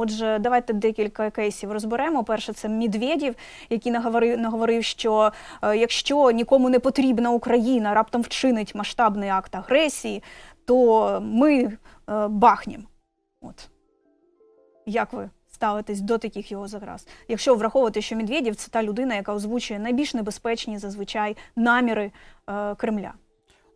Отже, давайте декілька кейсів розберемо. Перше, це Медведєв, який наговорив, наговорив, що е, якщо нікому не потрібна Україна, раптом вчинить масштабний акт агресії, то ми е, бахнемо. От як ви ставитесь до таких його загроз? Якщо враховувати, що Медведєв це та людина, яка озвучує найбільш небезпечні зазвичай наміри е, Кремля.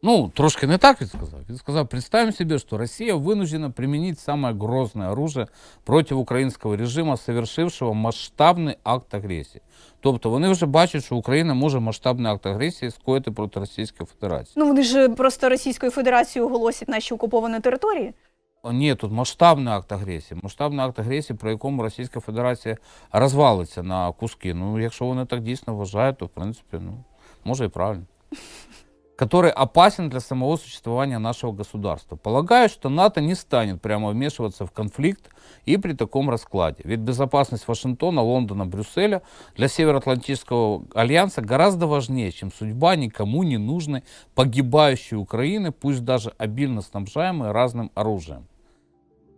Ну, трошки не так він сказав. Він сказав, представим себе, что Россия вынуждена применить самое грозное оружие против українського режиму, совершившего масштабний акт агресії. Тобто вони вже бачать, що Україна може масштабний акт агресії скоїти проти Російської Федерації. Ну вони ж просто Російською Федерацією оголосять наші окуповані території. Ні, тут масштабний акт агресії. Масштабний акт агресії, про якому Російська Федерація розвалиться на куски. Ну, якщо вони так дійсно вважають, то в принципі, ну, може і правильно. Который опасен для самого существования нашего государства. Полагаю, что НАТО не станет прямо вмешиваться в конфликт и при таком раскладе. Ведь безопасность Вашингтона, Лондона, Брюсселя для Североатлантического альянса гораздо важнее, чем судьба никому не нужной погибающей Украины, пусть даже обильно снабжаемой разным оружием.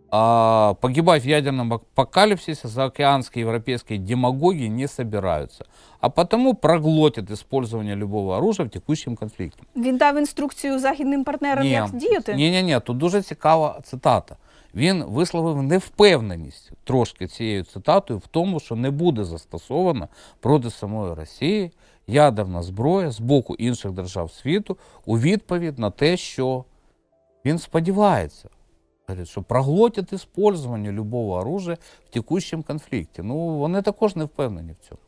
Погибать в ядерном апокалипсисе заокеанские европейские демагоги не собираются, а потому проглотят использование любого оружия в текущем конфликте. Він дав інструкцію західним партнерам, як діяти. Ні, ні, ні, тут дуже цікава цитата. Він висловив невпевненість трошки цією цитатою в тому, що не буде застосована проти самої Росії ядерна зброя з боку інших держав світу у відповідь на те, що він сподівається. Що проглотять использование любого оружия в текущем конфлікті. Ну, вони також не впевнені в цьому.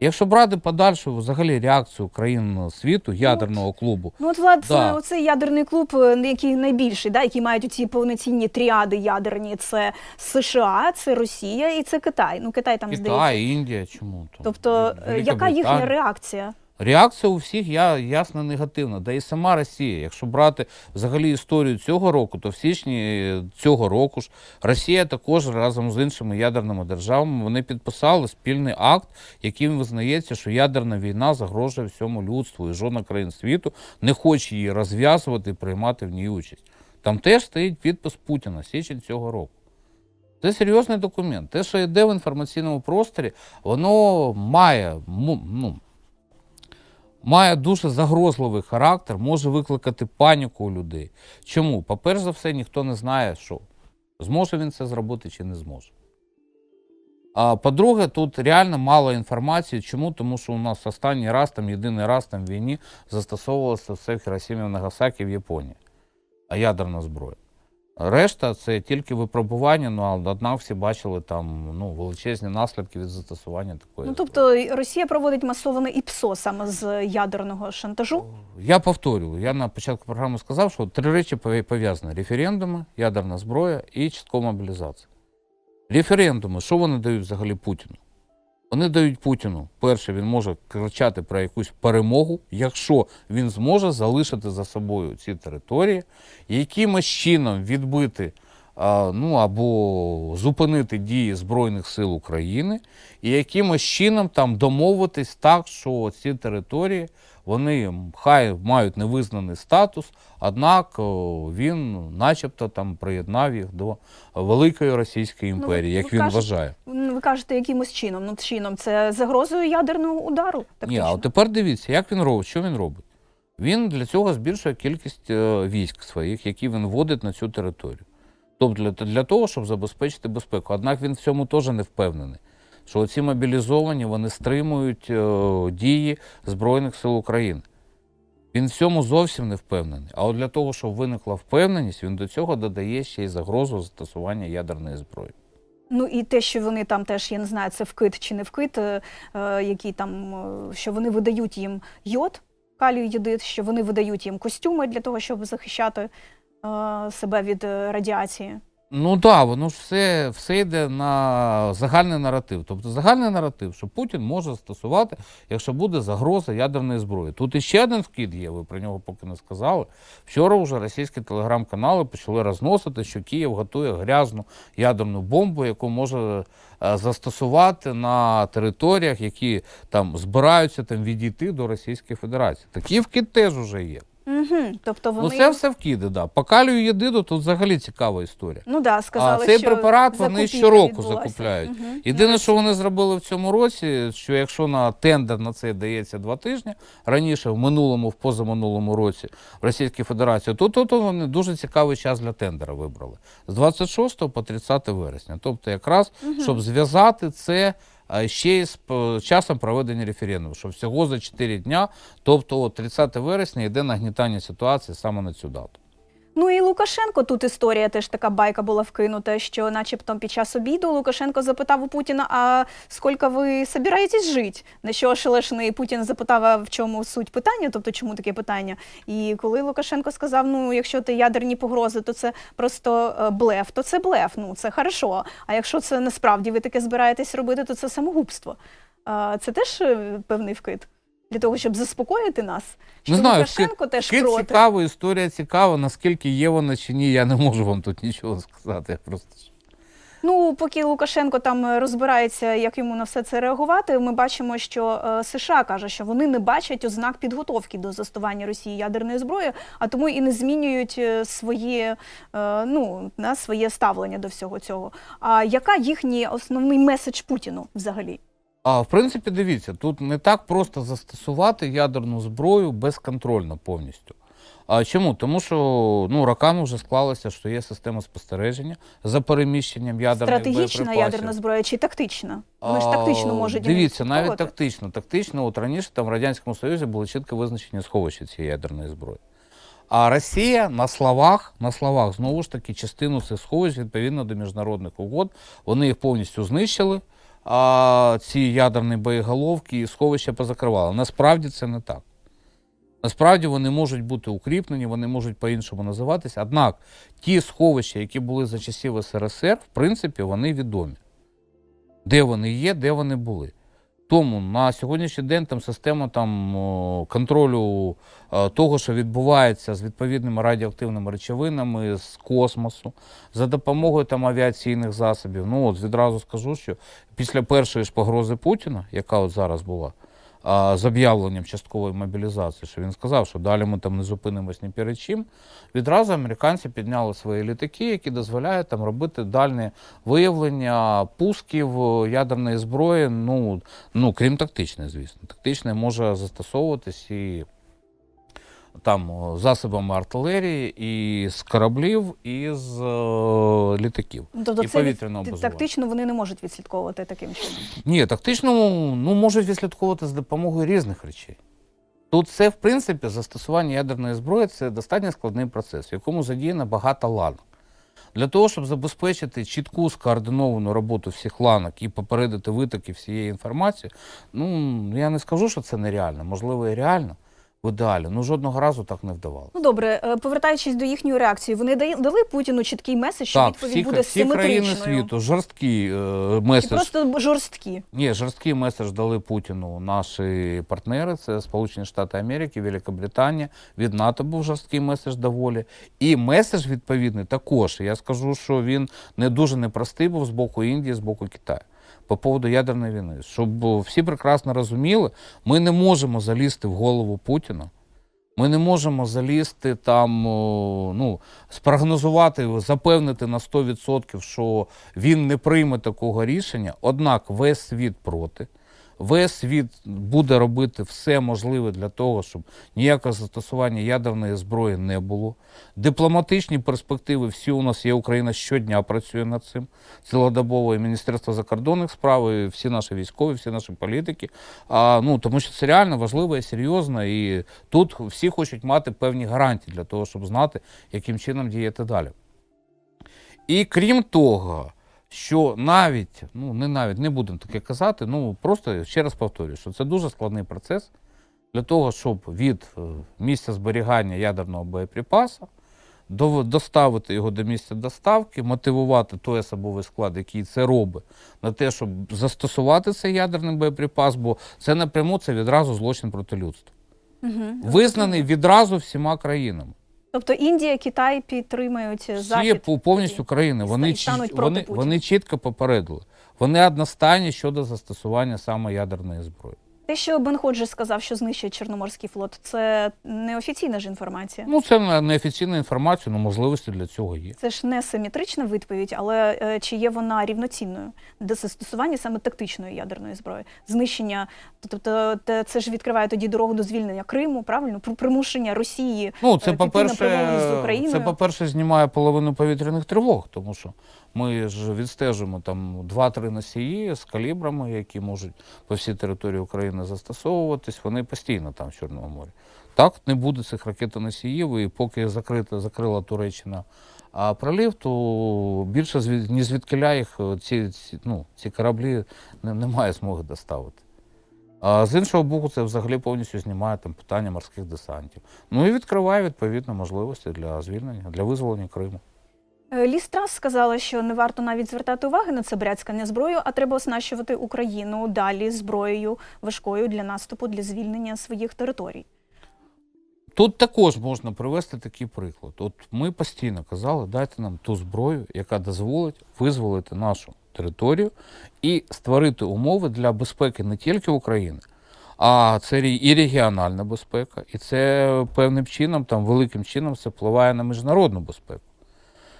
Якщо брати подальшу взагалі реакцію країн світу, ядерного клубу, Ну, от влад, Да. оцей ядерний клуб, е, який найбільший, да, який мають ці повноцінні тріади ядерні, це США, це Росія і це Китай. Ну, Китай там здається. Китай, Індія, чому то? Тобто, е, Велика яка їхня реакція? Реакція у всіх я, ясно негативна. Да і сама Росія. Якщо брати взагалі історію цього року, то в січні цього року ж Росія також разом з іншими ядерними державами вони підписали спільний акт, яким визнається, що ядерна війна загрожує всьому людству, і жодна країн світу не хоче її розв'язувати і приймати в ній участь. Там теж стоїть підпис Путіна січень цього року. Це серйозний документ. Те, що йде в інформаційному просторі, воно має ну, має дуже загрозливий характер, може викликати паніку у людей. Чому? По-перше за все, ніхто не знає, що зможе він це зробити чи не зможе. А по-друге, тут реально мало інформації. Чому? Тому що у нас останній раз, там єдиний раз там в війні застосовувалося все в Хіросімі в Нагасакі в Японії, а ядерна зброя. Решта це тільки випробування, ну а однак всі бачили там ну, величезні наслідки від застосування такої. Ну тобто Росія проводить масоване ІПСО саме з ядерного шантажу. Я повторюю, я на початку програми сказав, що три речі пов'язані: референдуми, ядерна зброя і часткова мобілізація. Референдуми, що вони дають взагалі Путіну? Вони дають Путіну, перше, він може кричати про якусь перемогу, якщо він зможе залишити за собою ці території, якимось чином відбити ну, або зупинити дії Збройних сил України, і якимось чином там домовитись так, що ці території вони хай мають невизнаний статус, однак він начебто там приєднав їх до Великої Російської Ну, ви- імперії, як ви він кажете, вважає. Ви кажете, якимось чином. Ну, чином це загрозою ядерного удару. Так Ні, а тепер дивіться, як він робить, що він робить. Він для цього збільшує кількість е, військ своїх, які він вводить на цю територію. Тобто для, того, щоб забезпечити безпеку. Однак він в цьому теж не впевнений. Що ці мобілізовані вони стримують е, дії Збройних сил України. Він в цьому зовсім не впевнений. А от для того, щоб виникла впевненість, він до цього додає ще й загрозу застосування ядерної зброї. Ну і те, що вони там теж, я не знаю, це вкид чи не вкид, е, е, які там, що вони видають їм йод, калію йодит, що вони видають їм костюми для того, щоб захищати себе від е, радіації. Ну так, да, воно ж все, все йде на загальний наратив. Тобто загальний наратив, що Путін може застосувати, якщо буде загроза ядерної зброї. Тут іще один вкид є, ви про нього поки не сказали. Вчора вже російські телеграм-канали почали розносити, що Київ готує грязну ядерну бомбу, яку може е, застосувати на територіях, які там збираються там відійти до Російської Федерації. Такий вкид теж вже є. Угу. Тобто вони Ну це все вкиди, да. По калію єдиду тут взагалі цікава історія. ну да, сказали, а цей що препарат вони щороку відбулася. закупляють. Мгм. Єдине, що вони зробили в цьому році, що якщо на тендер на це дається два тижні, раніше в минулому, в позаминулому році в Російській Федерації, то тут вони дуже цікавий час для тендера вибрали з 26 по 30 вересня. Тобто, якраз щоб зв'язати це. Ще з часом проведення референдуму, що всього за 4 дня, тобто от 30 вересня йде нагнітання ситуації саме на цю дату. Ну і Лукашенко тут історія теж така байка була вкинута, що, начебто, під час обіду Лукашенко запитав у Путіна, а скільки ви собираєтесь жити? На що ошелешений Путін запитав, а в чому суть питання, тобто чому таке питання? І коли Лукашенко сказав: ну, якщо це ядерні погрози, то це просто е, блеф, то це блеф, ну це хорошо. А якщо це насправді ви таке збираєтесь робити, то це самогубство. Це теж е, певний вкид. Для того, щоб заспокоїти нас, що Не знаю, Лукашенко теж Вкид проти. цікаво, історія цікава. Наскільки є вона чи ні, я не можу вам тут нічого сказати. Я просто Ну, поки Лукашенко там е, розбирається, як йому на все це реагувати, ми бачимо, що е, США каже, що вони не бачать ознак підготовки до застосування Росії ядерної зброї, а тому і не змінюють е, своє, е, ну, на своє ставлення до всього цього. А яка їхній основний меседж Путіну взагалі? А в принципі, дивіться, тут не так просто застосувати ядерну зброю безконтрольно повністю. А чому? Тому що ну, роками вже склалося, що є система спостереження за переміщенням ядерних Стратегічна боєприпасів. ядерна зброя чи тактична? Вони ж тактично можуть Дивіться, навіть відслідковувати. тактично. Тактично, от раніше там в Радянському Союзі були чітко визначені сховища цієї ядерної зброї. А Росія на словах, на словах, знову ж таки, частину цих сховищ відповідно до міжнародних угод, вони їх повністю знищили, а ці ядерні боєголовки і сховища позакривали. Насправді це не так. Насправді вони можуть бути укріплені, вони можуть по-іншому називатися. Однак ті сховища, які були за часів СРСР, в принципі, вони відомі. Де вони є, де вони були. Тому на сьогоднішній день там система там, контролю е, того, що відбувається з відповідними радіоактивними речовинами з космосу, за допомогою там авіаційних засобів. Ну от відразу скажу, що після першої ж погрози Путіна, яка от зараз була, з об'явленням часткової мобілізації, що він сказав, що далі ми там не зупинимось ні перед чим. Відразу американці підняли свої літаки, які дозволяють там робити дальне виявлення пусків е, ядерної зброї. Ну, ну крім тактичної, звісно. Тактичне може застосовуватись і там засобами артилерії, і з кораблів, і з е, літаків. Тобто і це повітряного базування. тактично вони не можуть відслідковувати таким чином. Ні, тактично ну, можуть відслідковувати з допомогою різних речей. Тут це, в принципі, застосування ядерної зброї це достатньо складний процес, в якому задіяно багато ланок. Для того, щоб забезпечити чітку скоординовану роботу всіх ланок і попередити витоки всієї інформації, ну я не скажу, що це нереально, можливо, і реально в ідеалі, ну жодного разу так не вдавалося. Ну добре, е, повертаючись до їхньої реакції, вони дали, Путіну чіткий меседж, що Так, відповідь всі, буде всі країни світу, жорсткий е, Чи меседж. просто жорсткі. Ні, жорсткий меседж дали Путіну наші партнери. Це Сполучені Штати Америки, Великобританія. Від НАТО був жорсткий меседж доволі. І меседж відповідний також. Я скажу, що він не дуже непростий був з боку Індії, з боку Китаю. По поводу ядерної війни. Щоб всі прекрасно розуміли, ми не можемо залізти в голову Путіна. Ми не можемо залізти там, ну, спрогнозувати, запевнити на 100%, що він не прийме такого рішення. Однак весь світ проти. Весь світ буде робити все можливе для того, щоб ніякого застосування ядерної зброї не було. Дипломатичні перспективи всі у нас є. Україна щодня працює над цим. Цілодобово і Міністерство закордонних справ, і всі наші військові, всі наші політики. А, ну, тому що це реально важливо і серйозно. І тут всі хочуть мати певні гарантії для того, щоб знати, яким чином діяти далі. І крім того, що навіть, ну не навіть не будемо таке казати, ну просто ще раз повторюю, що це дуже складний процес для того, щоб від е, місця зберігання ядерного боєприпаса доставити його до місця доставки, мотивувати той особовий склад, який це робить, на те, щоб застосувати цей ядерний боєприпас, бо це напряму це відразу злочин проти людства. Угу. Визнаний відразу всіма країнами. Тобто Індія, Китай підтримують Всі захід. по- повністю країни. Вони, стануть проти вони, Путіна. вони чітко попередили. Вони одностайні щодо застосування саме ядерної зброї. Те, що Бен Ходжес сказав, що знищить Чорноморський флот, це неофіційна ж інформація. Ну, це не- неофіційна інформація, але можливості для цього є. Це ж не симетрична відповідь, але е, чи є вона рівноцінною до застосування саме тактичної ядерної зброї, знищення, тобто те- це ж відкриває тоді дорогу до звільнення Криму, правильно При- примушення Росії. Ну, це е, на перемовини з Україною. це, по-перше, знімає половину повітряних тривог, тому що ми ж відстежуємо там 2-3 носії з калібрами, які можуть по всій території України застосовуватись, вони постійно там в Чорному морі. Так, не буде цих ракетоносіїв, і поки закрита, закрила Туреччина пролів, то більше ні звідкиля їх е, ці, ці, ну, ці кораблі не, немає змоги доставити. А з іншого боку, це взагалі повністю знімає там питання морських десантів. Ну і відкриває відповідно можливості для звільнення, для визволення Криму. Е, Лі Страс сказала, що не варто навіть звертати уваги на це бряцькання зброю, а треба оснащувати Україну далі зброєю важкою для наступу, для звільнення своїх територій. Тут також можна привести такий приклад. От ми постійно казали, дайте нам ту зброю, яка дозволить визволити нашу територію і створити умови для безпеки не тільки України, а це і регіональна безпека, і це певним чином, там великим чином, це впливає на міжнародну безпеку.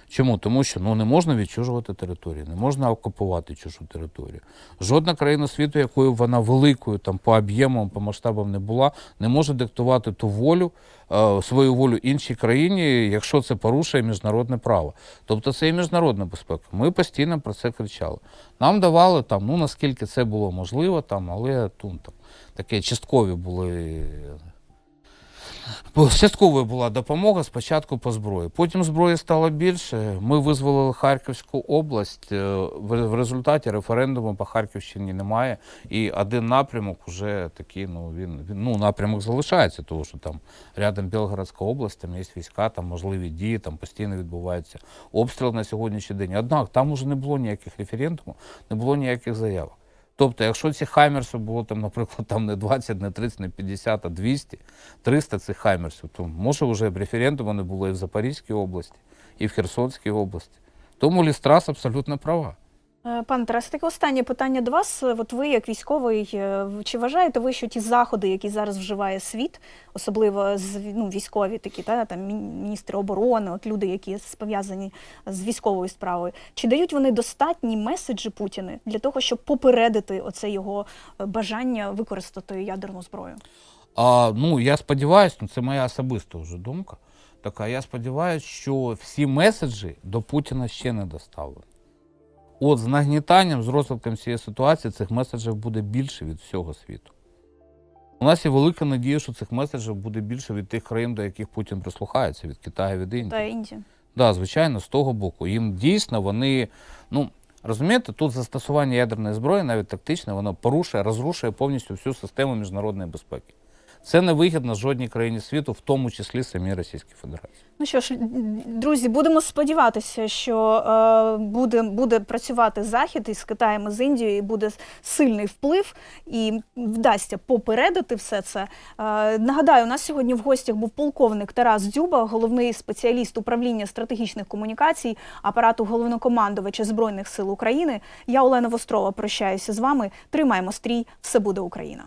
Чому? Тому що ну, не можна відчужувати територію, не можна окупувати чужу територію. Жодна країна світу, якою вона великою там, по об'ємам, по масштабам не була, не може диктувати ту волю, е, свою волю іншій країні, якщо це порушує міжнародне право. Тобто це і міжнародна безпека. Ми постійно про це кричали. Нам давали там, ну наскільки це було можливо, там, але ну, там, таке часткові були Частковою була допомога спочатку по зброї. Потім зброї стало більше. Ми визволили Харківську область. Е, В результаті референдуму по Харківщині немає. І один напрямок вже такий, ну він, він ну, напрямок залишається, тому що там рядом Білгородська область, там є війська, там можливі дії, там постійно відбуваються обстріл на сьогоднішній день. Однак там уже не було ніяких референдумів, не було ніяких заявок. Тобто, якщо ці хаймерси було там, наприклад, там не 20, не 30, не 50, а 200, 300 цих хаймерсів, то може вже б референдуми не було і в Запорізькій області, і в Херсонській області. Тому Лістрас абсолютно права. Е, Пане Тарасе, таке останнє питання до вас. От ви, як військовий, е, чи вважаєте ви, що ті заходи, які зараз вживає світ, особливо ну, військові такі, та там міністри оборони, от люди, які пов'язані з військовою справою, чи дають вони достатні меседжі Путіни для того, щоб попередити оце його е, бажання використати ядерну зброю? А, ну, я сподіваюся, ну, це моя особиста вже думка. Така, я сподіваюся, що всі меседжі до Путіна ще не доставлені. От з нагнітанням, з розвитком цієї ситуації цих меседжів буде більше від всього світу. У нас є велика надія, що цих меседжів буде більше від тих країн, до яких Путін прислухається, від Китаю, від Індії. Та Індія. Да, звичайно, з того боку. Їм дійсно вони, ну розумієте, тут застосування ядерної зброї, навіть тактичне, воно порушує, розрушує повністю всю систему міжнародної безпеки. Це не вигідно жодній країні світу, в тому числі самій Російській Федерації. Ну що ж, друзі, будемо сподіватися, що е, буде, буде працювати Захід із Китаєм і з Індією, і буде сильний вплив, і вдасться попередити все це. Е, нагадаю, у нас сьогодні в гостях був полковник Тарас Дзюба, головний спеціаліст управління стратегічних комунікацій апарату головнокомандувача Збройних сил України. Я Олена Вострова прощаюся з вами. Тримаємо стрій, все буде Україна.